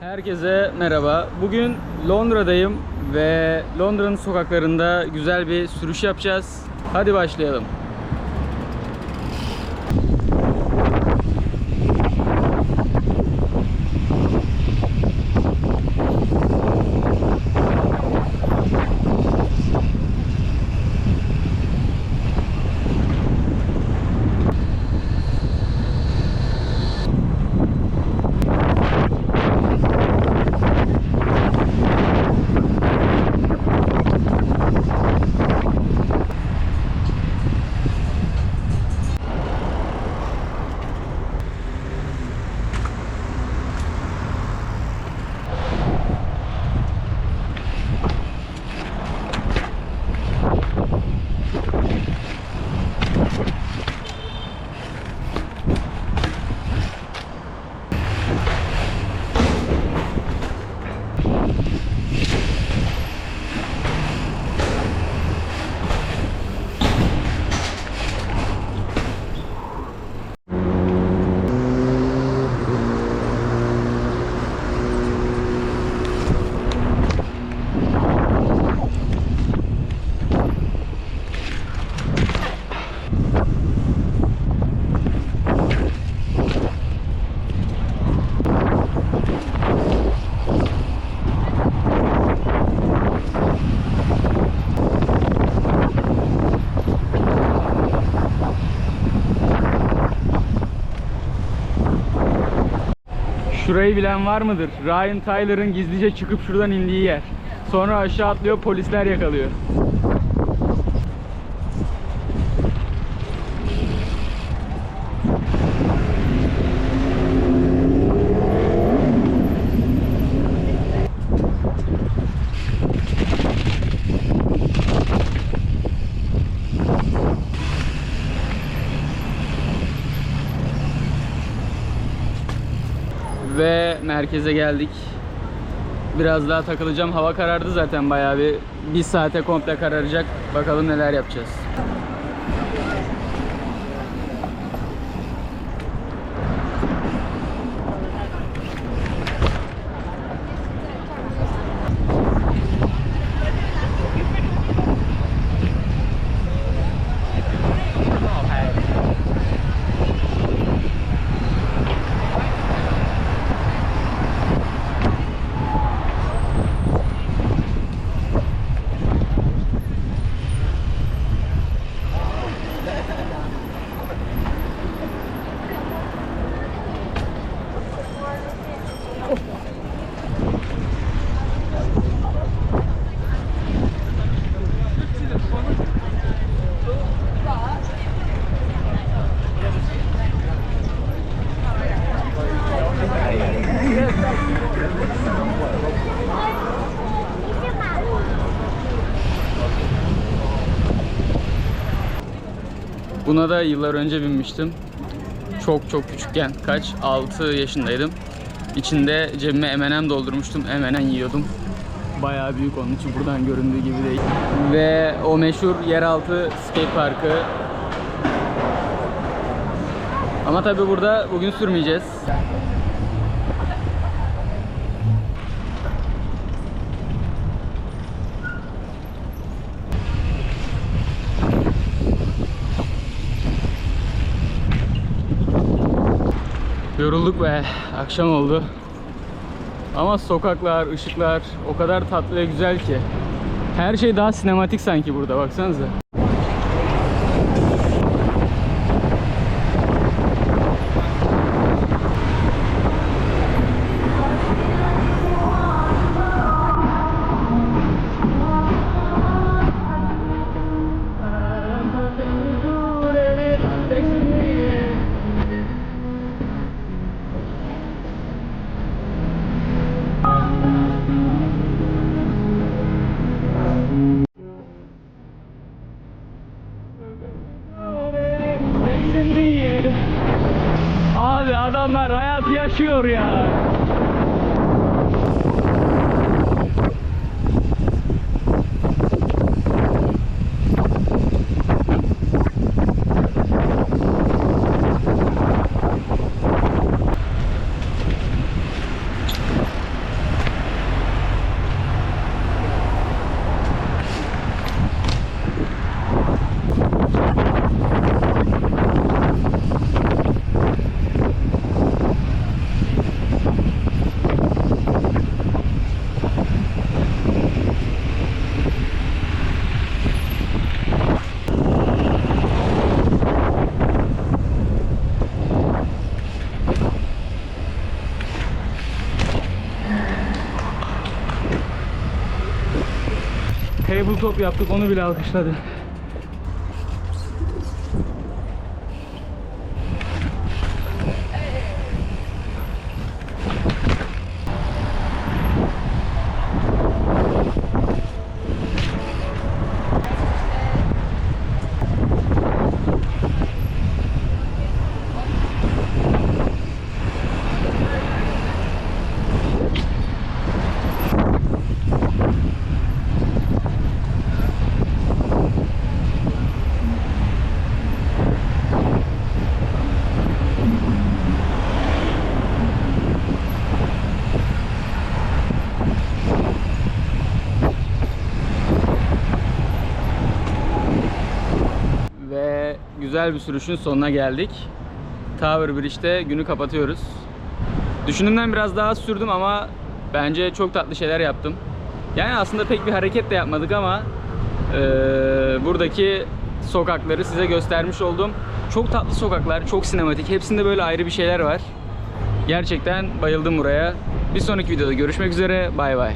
Herkese merhaba. Bugün Londra'dayım ve Londra'nın sokaklarında güzel bir sürüş yapacağız. Hadi başlayalım. Şurayı bilen var mıdır? Ryan Tyler'ın gizlice çıkıp şuradan indiği yer. Sonra aşağı atlıyor, polisler yakalıyor. Ve merkeze geldik. Biraz daha takılacağım. Hava karardı zaten bayağı bir. Bir saate komple kararacak. Bakalım neler yapacağız. Buna da yıllar önce binmiştim. Çok çok küçükken. Kaç? 6 yaşındaydım. İçinde cebime M&M doldurmuştum. M&M yiyordum. Bayağı büyük onun için buradan göründüğü gibi değil. Ve o meşhur yeraltı skate parkı. Ama tabi burada bugün sürmeyeceğiz. Yorulduk be. Akşam oldu. Ama sokaklar, ışıklar o kadar tatlı ve güzel ki. Her şey daha sinematik sanki burada baksanıza. Centurion! Tabletop yaptık onu bile alkışladı. Ve güzel bir sürüşün sonuna geldik. Tower Bridge'de günü kapatıyoruz. Düşündüğümden biraz daha sürdüm ama bence çok tatlı şeyler yaptım. Yani aslında pek bir hareket de yapmadık ama eee, buradaki sokakları size göstermiş oldum. Çok tatlı sokaklar, çok sinematik. Hepsinde böyle ayrı bir şeyler var. Gerçekten bayıldım buraya. Bir sonraki videoda görüşmek üzere. Bay bay.